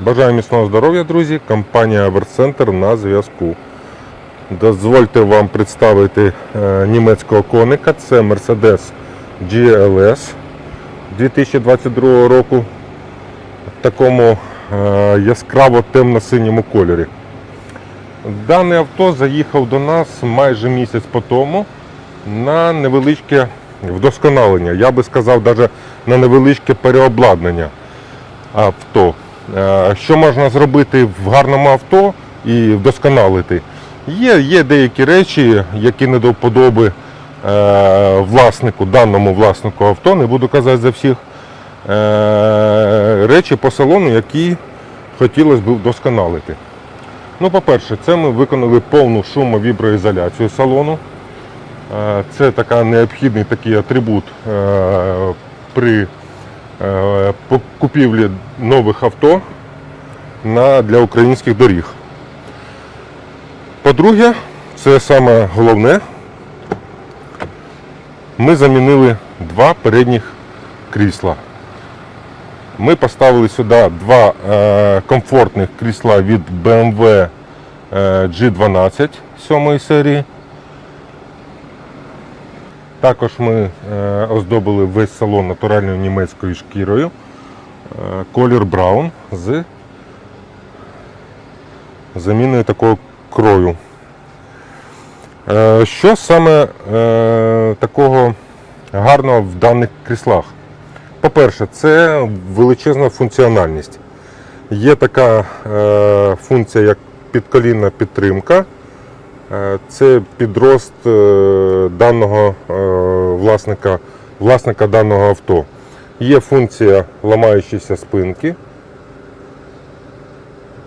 Бажаю міцного здоров'я, друзі. Компанія Аверцентр на зв'язку. Дозвольте вам представити е, німецького коника. Це Mercedes GLS 2022 року в такому е, яскраво темно-синьому кольорі. Дане авто заїхав до нас майже місяць по тому на невеличке вдосконалення. Я би сказав, навіть на невеличке переобладнання авто. Е, Що можна зробити в гарному авто і вдосконалити? Є, є деякі речі, які не до вподоби е, власнику, даному власнику авто, не буду казати за всіх. Е, Речі по салону, які хотілося б вдосконалити. Ну, по-перше, це ми виконали повну шумовіброізоляцію салону. Це така необхідний такий атрибут при купівлі нових авто на, для українських доріг. По-друге, це саме головне, ми замінили два передніх крісла. Ми поставили сюди два е, комфортних крісла від BMW е, G12 7 серії. Також ми е, оздобили весь салон натуральною німецькою шкірою. Е, колір браун з заміною такого крою. Е, що саме е, такого гарного в даних кріслах? По-перше, це величезна функціональність. Є така функція, як підколінна підтримка. Це підрост даного власника, власника даного авто. Є функція ламаючої спинки.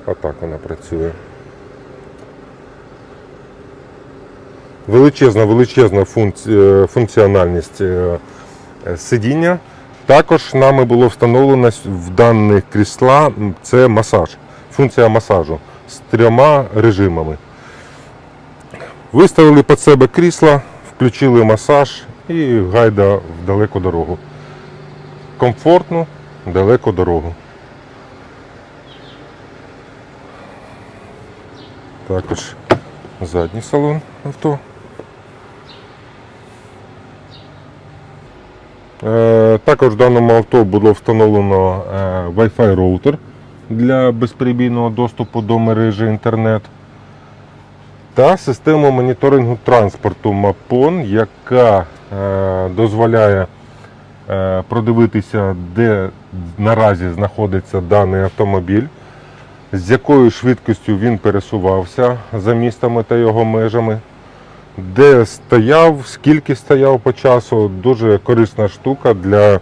Отак вона працює. Величезна, величезна е, функціональність е, е, сидіння. Також нами було встановлено в даних крісла це масаж, функція масажу з трьома режимами. Виставили під себе крісла, включили масаж і гайда в далеку дорогу. Комфортну, далеку дорогу. Також задній салон авто. Е, Також в даному авто було встановлено е, Wi-Fi роутер для безперебійного доступу до мережі інтернет та систему моніторингу транспорту MAPON, яка е, дозволяє продивитися, де наразі знаходиться даний автомобіль, з якою швидкістю він пересувався за містами та його межами, де стояв, скільки стояв по часу. Дуже корисна штука для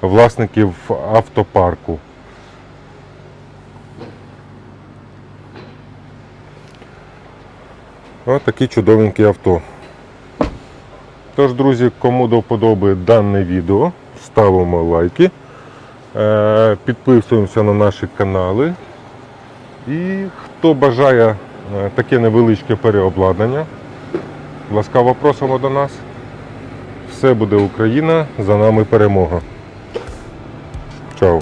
власників автопарку. Ось такі чудовенькі авто. Тож, друзі, кому до вподоби дане відео, ставимо лайки, е, підписуємося на наші канали. І хто бажає е, таке невеличке переобладнання, ласкаво просимо до нас. Все буде Україна, за нами перемога. Чао!